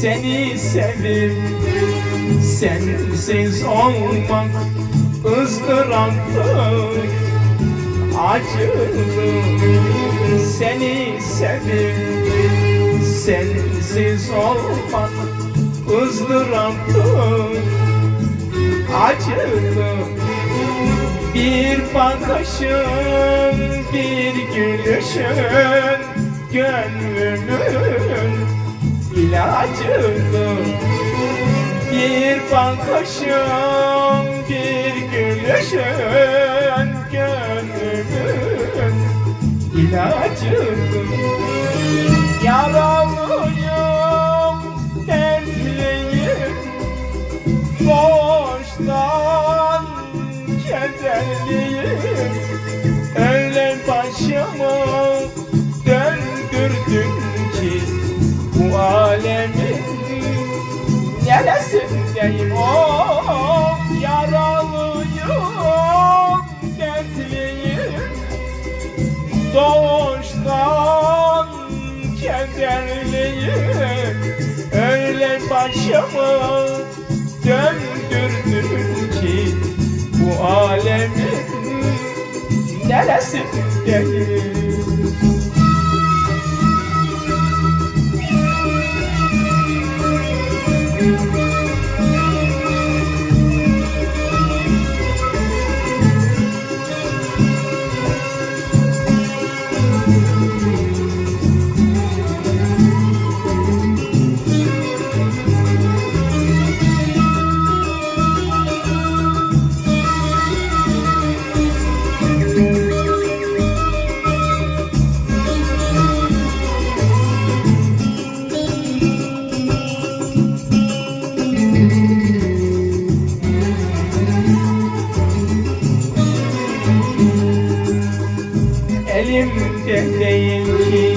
Seni sevip sensiz olmak ızdıraplı acılı Seni sevip sensiz olmak ızdıraplı bakışın bir gülüşün gönlümün ilacını. Bir bakışın bir gülüşün başımı döndürdün ki Bu alemin neresindeyim Oh yaralıyım, dertliyim. Doğuştan kederliyim. Öyle başımı döndürdün ki Bu alemin Yeah, that's it. Yeah, yeah. Elimde değil ki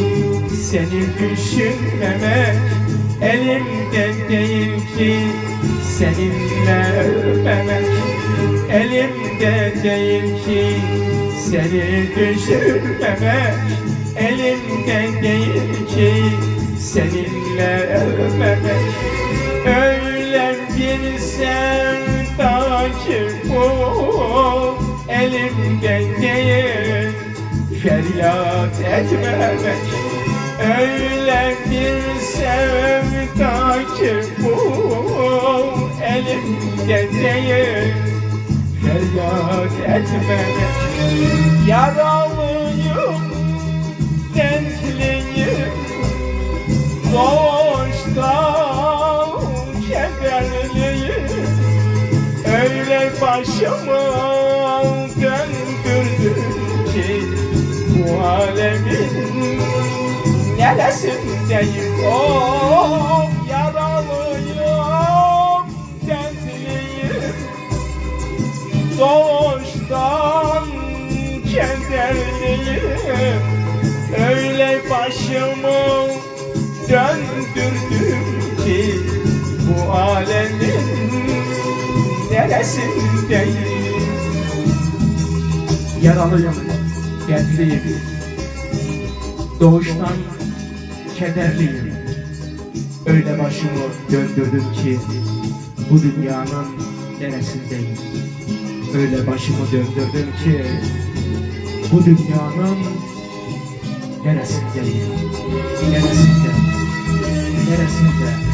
seni düşünmemek Elimde değil ki seninle ölmemek Elimde değil ki seni düşünmemek Elimde değil ki seninle ölmemek Öyle bir sevda ki bu elimde değil feryat etmemek Öyle bir sevda ki bu elimde değil. Feryat etmemek Yaralıyım, dertliyim Doğuştan kederliyim Öyle başımı neresindeyim Oh yaralıyım, dertliyim Doğuştan kederliyim Öyle başımı döndürdüm ki Bu alemin neresindeyim Yaralıyım, dertliyim Doğuştan kederliyim. Öyle başımı döndürdüm ki Bu dünyanın neresindeyim? Öyle başımı döndürdüm ki Bu dünyanın neresindeyim? Neresinde? Neresinde